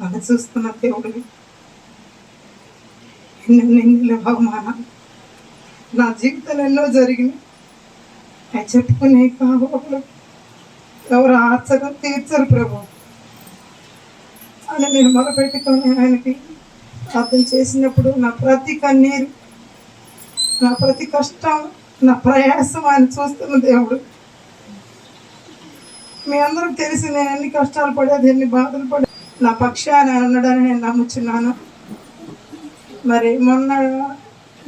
నన్ను చూస్తున్న దేవుడిని. ఎన్నెన్ని ఎన్ని బహుమానాలు నా జీవితంలో ఎన్నో జరిగినాయి. అవి చెప్పుకునే కావు ఎవరు ఆచరణ తీర్చరు ప్రభు. అని నేను మొదలుపెట్టుకొని ఆయనకి ప్రార్థన చేసినప్పుడు నా ప్రతి కన్నీరు నా ప్రతి కష్టం నా ప్రయాసం ఆయన చూస్తున్న దేవుడు. మీ అందరూ తెలిసి నేను ఎన్ని కష్టాలు పడేది ఎన్ని బాధలు పడేది నా పక్షాన ఆయన ఉన్నాడని నేను నమ్ముచున్నాను. మరి మొన్న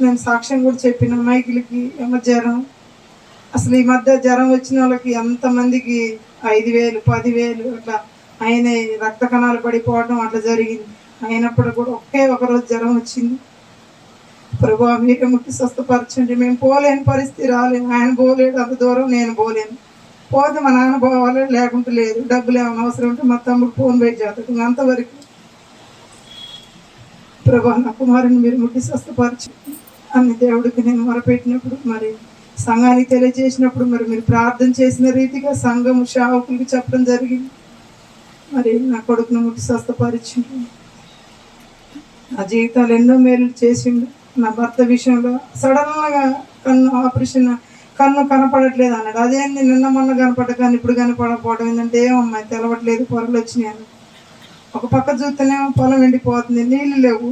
నేను సాక్ష్యం కూడా చెప్పిన మైకిలకి ఏమో జ్వరం అసలు ఈ మధ్య జ్వరం వచ్చిన వాళ్ళకి ఎంతమందికి ఐదు వేలు పదివేలు అట్లా ఆయన రక్త కణాలు పడిపోవడం అట్లా జరిగింది. అయినప్పుడు కూడా ఒకే ఒక రోజు జ్వరం వచ్చింది. ప్రభు మీరే ముట్టి స్వస్థపరచండి. మేము పోలేని పరిస్థితి రాలేము ఆయన పోలేడు అంత దూరం నేను పోలేను. పోతే మా నాన్న పోవాలి లేకుంటే లేదు. డబ్బులు ఏమైనా అవసరం ఉంటే మా తమ్ముడు ఫోన్ వెయిట్ చేస్తాడు. అంతవరకు ప్రభా నా కుమారుని మీరు ముట్టి స్వస్థపరచు. అని దేవుడికి నేను మొరపెట్టినప్పుడు మరి సంఘానికి తెలియజేసినప్పుడు మరి మీరు ప్రార్థన చేసిన రీతిగా సంఘము సేవకులకి చెప్పడం జరిగింది. మరి నా కొడుకును ముట్టి స్వస్థపరిచిండు. నా జీవితాలు ఎన్నో మేలు చేసిండు. నా భర్త విషయంలో సడన్గా కన్ను ఆపరేషన్ కన్ను కనపడట్లేదు అన్నాడు అదేంది నిన్న మొన్న కనపడ్డ కానీ ఇప్పుడు కనపడకపోవడం ఏంటంటే ఏమమ్మా తెలవట్లేదు పొరలు వచ్చినాయి ఒక పక్క చూస్తేనేమో పొలం ఎండిపోతుంది నీళ్ళు లేవు.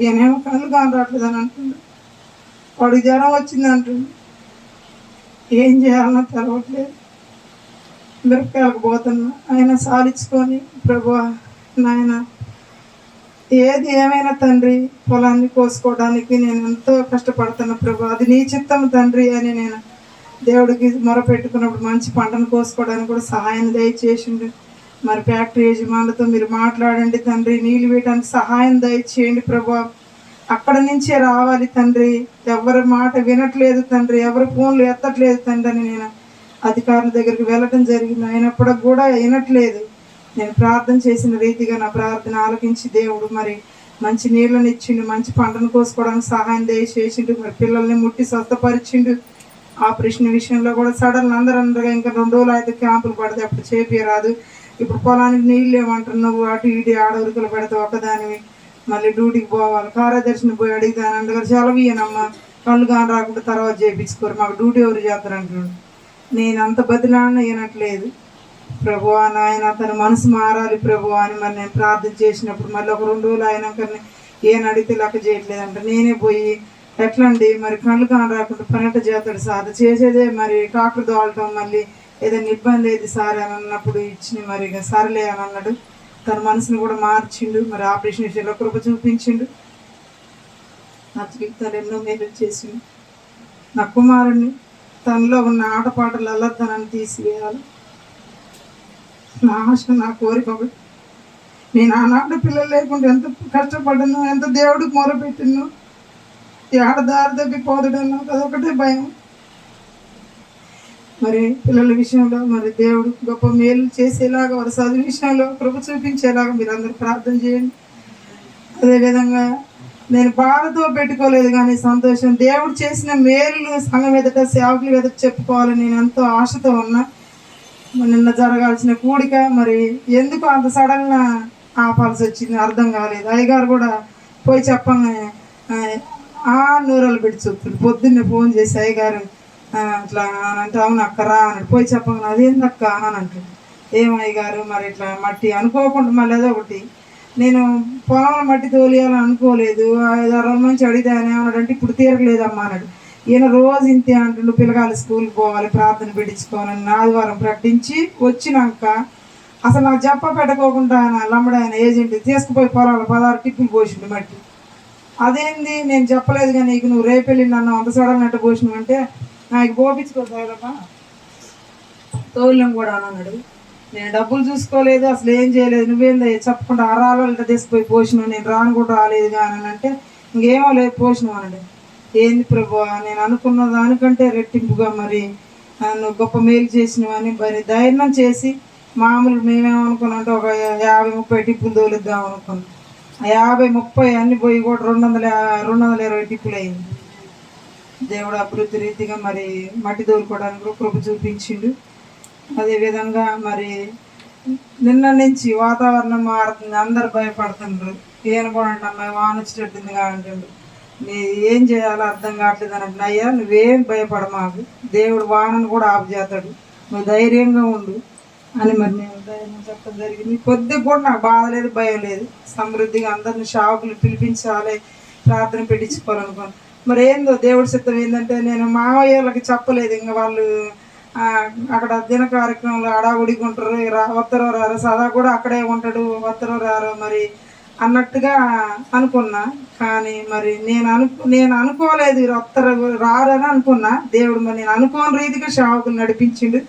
ఈయనేమో కళ్ళు కానరావట్లేదు అని అంటుండు వాడికి జ్వరం వచ్చింది అంటుండు ఏం చేయాలన్నా తెలవట్లేదు. మిరపకాయలకు పోతున్నా. ఆయన సాలించుకొని ప్రభు నాయన ఏది ఏమైనా తండ్రి పొలాన్ని కోసుకోవడానికి నేను ఎంతో కష్టపడుతున్నా ప్రభు అది నీ చిత్తం తండ్రి అని నేను దేవుడికి మొరపెట్టుకున్నప్పుడు మంచి పంటను కోసుకోవడానికి కూడా సహాయం దయచేసిండు. మరి ఫ్యాక్టరీ యజమానులతో మీరు మాట్లాడండి తండ్రి నీళ్ళు వేయడానికి సహాయం దయచేయండి ప్రభు. అక్కడ నుంచే రావాలి తండ్రి. ఎవరి మాట వినట్లేదు తండ్రి ఎవరి ఫోన్లు ఎత్తట్లేదు తండ్రి అని నేను అధికారుల దగ్గరికి వెళ్ళటం జరిగింది. అయినప్పుడు కూడా వినట్లేదు. నేను ప్రార్థన చేసిన రీతిగా నా ప్రార్థన ఆలకించి దేవుడు మరి మంచి నీళ్ళని ఇచ్చిండు మంచి పంటను కోసుకోవడానికి సహాయం చేసిండు మరి పిల్లల్ని ముట్టి స్వస్థపరిచిండు. ఆపరేషన్ విషయంలో కూడా సడన్ అందరూ ఇంకా రెండు రోజులు అయితే క్యాంపులు పడితే అప్పుడు చేపియరాదు. ఇప్పుడు పొలానికి నీళ్ళు ఏమంటున్నావు అటు ఇటు ఆడవరికలు పెడతావు ఒకదానివి మళ్ళీ డ్యూటీకి పోవాలి కార్యదర్శిని పోయి అడిగితే అందుకని సెలవు ఇయ్యనమ్మా కళ్ళు కాని రాకుండా తర్వాత చేయించుకోరు మాకు డ్యూటీ ఎవరు చేస్తారు అంటున్నాడు. నేను అంత బదిలాడిన వినట్లేదు ప్రభు నాయన తన మనసు మారాలి ప్రభు అని మరి నేను ప్రార్థన చేసినప్పుడు మళ్ళీ ఒక రెండు రోజులు అయినాక ఏం అడిగితే లెక్క చేయట్లేదంట. నేనే పోయి ఎట్లా అండి మరి కళ్ళు కాని రాకుండా పనట చేస్తాడు సార్ చేసేదే మరి కాకులు దోలటం మళ్ళీ ఏదైనా ఇబ్బంది ఏది సార్ అని అన్నప్పుడు ఇచ్చిన మరి ఇక సరేలే అని అన్నాడు. తన మనసుని కూడా మార్చిండు మరి ఆపరేషన్ విషయంలో కృప చూపించిండు. నా జీవితాలు ఎన్నో మేలు చేసిండు. నా కుమారుణ్ణి తనలో ఉన్న ఆటపాటలు తనని తీసివేయాలి. నా ఆశ నా కోరిక ఒకటి. నేను ఆనాడు పిల్లలు లేకుండా ఎంత కష్టపడను ఎంత దేవుడికి మొరపెట్టిను ఏడ దారి తప్పి అదొకటే భయం. మరి పిల్లల విషయంలో మరి దేవుడు గొప్ప మేలు చేసేలాగా వారి చదువు విషయంలో కృప చూపించేలాగా మీరు అందరూ ప్రార్థన చేయండి. అదేవిధంగా నేను బాధతో పెట్టుకోలేదు కానీ సంతోషం. దేవుడు చేసిన మేలు సంఘం ఎదుట సేవకులు ఎదుట చెప్పుకోవాలని నేను ఎంతో ఆశతో ఉన్నా. నిన్న జరగాల్సిన కూడిక మరి ఎందుకు అంత సడన్గా ఆపాల్సి వచ్చింది? అర్థం కాలేదు. అయ్యగారు కూడా పోయి చెప్పంగానే ఆ, నూరలు పెట్టి చూపుతుంది పొద్దున్నే ఫోన్ చేసి అయ్యగారు అట్లా అని అంటే అవును అక్క రా అని పోయి చెప్పంగా అదేంది అక్క అని అంటుంది ఏమయ్యగారు మరి ఇట్లా మట్టి అనుకోకుండా మళ్ళీ ఏదో ఒకటి నేను పొలంలో మట్టి తోలియాలని అనుకోలేదు. ఐదు ఆరు రోజుల నుంచి అడిగితే ఆయన ఏమన్నాడంటే ఇప్పుడు తీరలేదమ్మా అన్నాడు. ఈయన రోజు ఇంతే అంటుండు పిల్లగాళ్ళు స్కూల్కి పోవాలి ప్రార్థన పెట్టించుకోనని ఆదివారం ప్రకటించి వచ్చినాక అసలు నాకు చెప్ప పెట్టకోకుండా ఆయన లమ్మడాయన ఆయన ఏజెంట్ తీసుకుపోయి పొలాలు పదహారు టిప్పులు పోసిండు మట్టి. అదేంది? నేను చెప్పలేదు కానీ నీకు నువ్వు రేపెళ్ళి నన్ను అంత సడన్ అంటే పోసినావు అంటే నాకు పోపించుకోసారమ్మా తోళ్ళం కూడా అన్నాడు. నేను డబ్బులు చూసుకోలేదు అసలు ఏం చేయలేదు. నువ్వేందా? చెప్పకుండా అరాలు తీసుకుపోయి పోసినావు నేను రాను కూడా రాలేదు కానీ అని అంటే ఇంకేమో లేదు పోసినావు అన్నాడు. ఏంది ప్రభు? నేను అనుకున్న దానికంటే రెట్టింపుగా మరి నన్ను గొప్ప మేలు చేసినవని మరి ధైర్యం చేసి మామూలు మేమేమనుకున్నాం అంటే ఒక యాభై ముప్పై టిప్పులు తోలుద్దాం అనుకున్నాం. ఆ యాభై ముప్పై అన్ని పోయి కూడా రెండు వందల రెండు వందల ఇరవై టిప్పులు అయింది. దేవుడు అభివృద్ధి రీతిగా మరి మట్టి తోలుకోవడానికి కూడా కృప చూపించిండు. అదేవిధంగా మరి నిన్న నుంచి వాతావరణం మారుతుంది. అందరు భయపడుతుండ్రు. ఏనుకోండి అమ్మాయి వాన వచ్చేటట్టుంది అంటుండ్రు నీ ఏం చేయాలో అర్థం కావట్లేదు అని అయ్యా నువ్వేం భయపడ మాకు దేవుడు వానను కూడా ఆపు చేస్తాడు. నువ్వు ధైర్యంగా ఉండు అని మరి నేను ధైర్యం చెప్పడం జరిగింది. కొద్దిగా కూడా నాకు బాధ లేదు భయం లేదు. సమృద్ధిగా అందరిని షాపులు పిలిపించాలి ప్రార్థన పెట్టించుకోవాలనుకోను మరి ఏందో దేవుడి సిద్ధం ఏంటంటే నేను మావయ్యలకి చెప్పలేదు. ఇంకా వాళ్ళు అక్కడ దిన కార్యక్రమంలో అడావుడికి ఉంటారు రా వత్తరో రారు సదా కూడా అక్కడే ఉంటాడు వత్తరో రారు. మరి అన్నట్టుగా అనుకున్నా. కానీ మరి నేను అనుకు నేను అనుకోలేదు వీరు రారని అనుకున్నా. దేవుడు మరి నేను అనుకోని రీతిగా సేవకులు నడిపించిండు.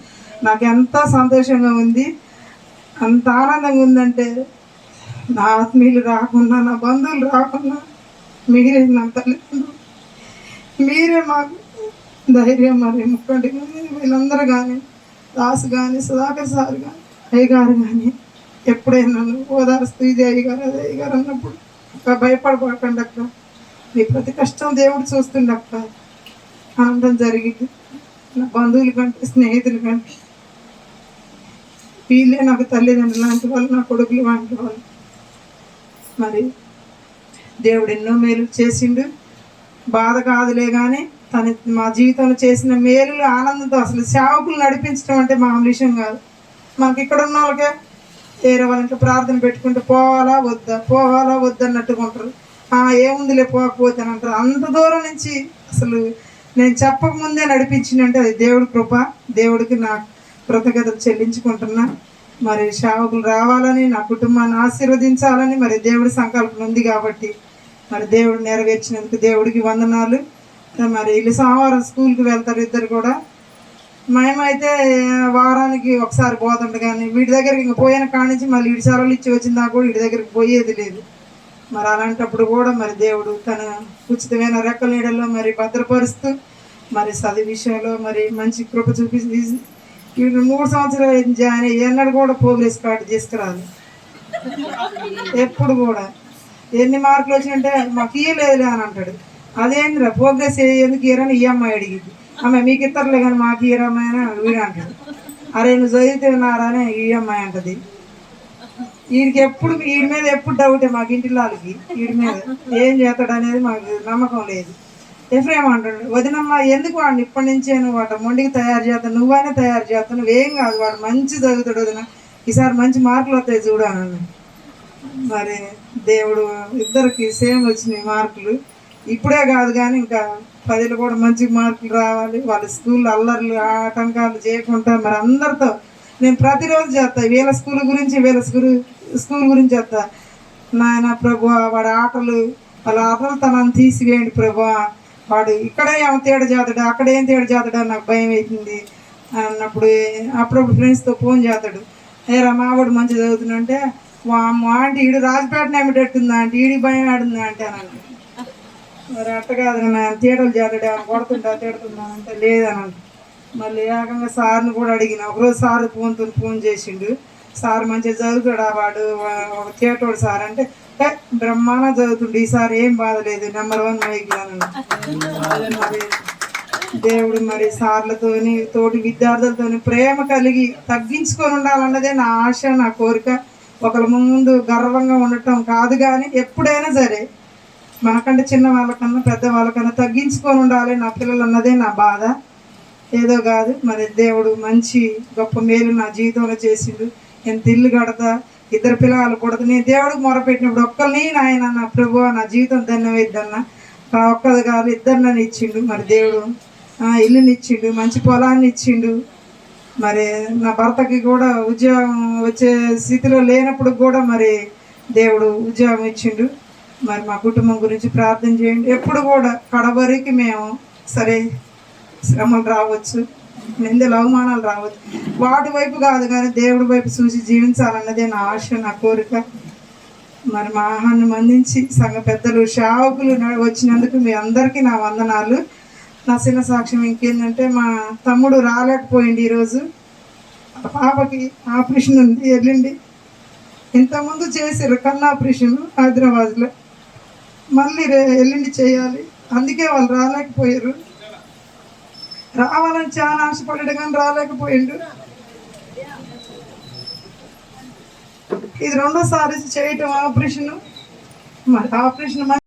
నాకు ఎంత సంతోషంగా ఉంది. అంత ఆనందంగా ఉందంటే నా ఆత్మీయులు రాకున్నా నా బంధువులు రాకున్నా మీరే నా తల్లిదండ్రులు. మీరే మాకు ధైర్యం మరి ముక్కండి వీళ్ళందరూ కానీ దాసు కానీ సుధాకర్ సార్ కానీ అయ్యగారు కానీ ఎప్పుడైనా నన్ను ఓదారుస్తూ ఇది అయ్య గారు అదే అయ్యగారు అన్నప్పుడు అక్క భయపడబోకండి అక్క మీ ప్రతి కష్టం దేవుడు చూస్తుండ అక్క ఆనందం జరిగింది. నా బంధువుల కంటే స్నేహితుల కంటే. వీళ్ళే నాకు తల్లిదండ్రులు లాంటి వాళ్ళు నా కొడుకులు లాంటి వాళ్ళు. మరి దేవుడు ఎన్నో మేలు చేసిండు. బాధ కాదులే కానీ తన మా జీవితంలో చేసిన మేలులు ఆనందంతో అసలు సేవకులు నడిపించడం అంటే మామూలు విషయం కాదు. మనకి ఇక్కడ ఉన్న వాళ్ళకే వేరే వాళ్ళకి ప్రార్థన పెట్టుకుంటే పోవాలా వద్దా? పోవాలా వద్దా "ఆ, ఏముందిలే పోకపోతే అని అంటారు. అంత దూరం నుంచి అసలు నేను చెప్పక ముందే నడిపించిందంటే అది దేవుడి కృప దేవుడికి నా కృతజ్ఞతలు చెల్లించుకుంటున్నా. మరి సేవకులు రావాలని నా కుటుంబాన్ని ఆశీర్వదించాలని మరి దేవుడి సంకల్పం ఉంది కాబట్టి మరి దేవుడు నెరవేర్చినందుకు దేవుడికి వందనాలు. మరి వీళ్ళు సోమవారం స్కూల్కి వెళ్తారు ఇద్దరు కూడా. మేమైతే వారానికి ఒకసారి పోతుండే కానీ వీడి దగ్గరికి ఇంక పోయిన కాడి నుంచి మళ్ళీ వీడి సెలవులు ఇచ్చి వచ్చిన దాకా కూడా వీటి దగ్గరికి పోయేది లేదు. మరి అలాంటప్పుడు కూడా మరి దేవుడు తన ఉచితమైన రెక్కల నీడలో మరి భద్రపరుస్తూ మరి చదువు విషయంలో మరి మంచి కృప చూపించి వీడు మూడు సంవత్సరాలు జాయిన్ అయ్యి ఎన్నడూ కూడా ప్రోగ్రెస్ కార్డు తీసుకురాదు. ఎప్పుడు కూడా. ఎన్ని మార్కులు వచ్చినంటే మాకు ఇయ్యలేదులే అని అంటాడు. అదేంద్రా ప్రోగ్రెస్ ఎందుకు ఇయ్యరని ఈ అమ్మాయి అడిగింది. ఆమె మీకు ఇతరులే కానీ మాకు ఇయ్యరమ్మాయి అని వీడు అంటాడు. అరే నువ్వు చదివితే ఉన్నారా ఈ అమ్మాయి అంటది. వీడికి ఎప్పుడు వీడి మీద ఎప్పుడు డౌటే మాకు ఇంటి వాళ్ళకి వీడి మీద ఏం చేస్తాడు అనేది మాకు నమ్మకం లేదు. ఎఫ్రేమ్ అంటాడు వదినమ్మ ఎందుకు వాడిని ఇప్పటి నుంచే నువ్వు వాట మొండికి తయారు చేస్తావు నువ్వైనా తయారు చేస్తావు నువ్వేం కాదు వాడు మంచి చదువుతాడు వదిన. ఈసారి మంచి మార్కులు వస్తాయి చూడు మరి దేవుడు ఇద్దరికి సేమ్ వచ్చినాయి మార్కులు. ఇప్పుడే కాదు కానీ ఇంకా ప్రజలు కూడా మంచి మార్కులు రావాలి. వాళ్ళ స్కూల్ అల్లర్లు ఆటంకాలు చేయకుండా మరి అందరితో నేను ప్రతిరోజు చేస్తా. వీళ్ళ స్కూల్ గురించి వీళ్ళ స్కూల్ స్కూల్ గురించి చేస్తా. నాయన ప్రభు వాడి ఆటలు వాళ్ళ ఆటలు తనని తీసివేయండి ప్రభు. వాడు ఇక్కడే ఏమో తేడా చేతాడు అక్కడ ఏం తేడా చేస్తాడు అని నాకు భయం అవుతుంది అన్నప్పుడు అప్పుడప్పుడు ఫ్రెండ్స్తో ఫోన్ చేస్తాడు. ఏరా మావాడు మంచి చదువుతున్నా అంటే మా ఆంటీ ఈడు రాజపేటనే ఏమిటట్టుందా అంటే ఈడి భయం ఆడుందా అంటే అని మరి అట్ట కాదు నా తీటలు చేతాడు ఏమైనా కొడుతుంటా తిడుతుందా అంటే లేదని మళ్ళీ ఏకంగా సార్ని కూడా అడిగిన. ఒకరోజు సార్ ఫోన్తో ఫోన్ చేసిండు. సార్ మంచిగా చదువుతాడు వాడు? ఒక తీటోడు సార్ అంటే "ఏ, బ్రహ్మాండం చదువుతుండు. ఈసారి ఏం బాధ లేదు నెంబర్ వన్ మైకి మరి దేవుడు మరి సార్లతోని తోటి విద్యార్థులతోని ప్రేమ కలిగి తగ్గించుకొని ఉండాలన్నదే నా ఆశ నా కోరిక. ఒకరి ముందు గర్వంగా ఉండటం కాదు కానీ ఎప్పుడైనా సరే మనకంటే చిన్న వాళ్ళకన్నా పెద్ద వాళ్ళకన్నా తగ్గించుకొని ఉండాలి. నా పిల్లలు అన్నదే నా బాధ. ఏదో కాదు. మరి దేవుడు మంచి గొప్ప మేలు నా జీవితంలో చేసిండు. ఎంత ఇల్లు కడతా ఇద్దరు పిల్లలు కూడదు నేను దేవుడికి మొరపెట్టినప్పుడు ఒక్కరిని నాయన నా ప్రభు నా జీవితం ధన్యమైద్దన్న. ఒక్కది కాదు ఇద్దరు నన్ను ఇచ్చిండు. మరి దేవుడు ఇల్లునిచ్చిండు మంచి పొలాన్ని ఇచ్చిండు. మరి నా భర్తకి కూడా ఉద్యోగం వచ్చే స్థితిలో లేనప్పుడు కూడా మరి దేవుడు ఉద్యోగం ఇచ్చిండు. మరి మా కుటుంబం గురించి ప్రార్థన చేయండి. ఎప్పుడు కూడా కడవరికి మేము సరే శ్రమలు రావచ్చు నిందలు అవమానాలు రావచ్చు. వాటి వైపు కాదు కానీ దేవుడి వైపు చూసి జీవించాలన్నదే నా ఆశ నా కోరిక. మరి మా ఆహాన్ని మందించి సంఘ పెద్దలు సేవకులు వచ్చినందుకు మీ అందరికీ నా వందనాలు. నా చిన్న సాక్ష్యం ఇంకేంటంటే మా తమ్ముడు రాలేకపోయింది ఈరోజు. పాపకి ఆపరేషన్ ఉంది వెళ్ళిండి ఇంతకుముందు చేసారు కన్నా ఆపరేషన్ హైదరాబాద్లో. మళ్ళీ రే ఎల్లుండి చేయాలి. అందుకే వాళ్ళు రాలేకపోయారు. రావాలని చాలా ఆశపడ్డాడు కానీ రాలేకపోయిండు. ఇది రెండోసారి చేయటం ఆపరేషన్. మరి ఆపరేషన్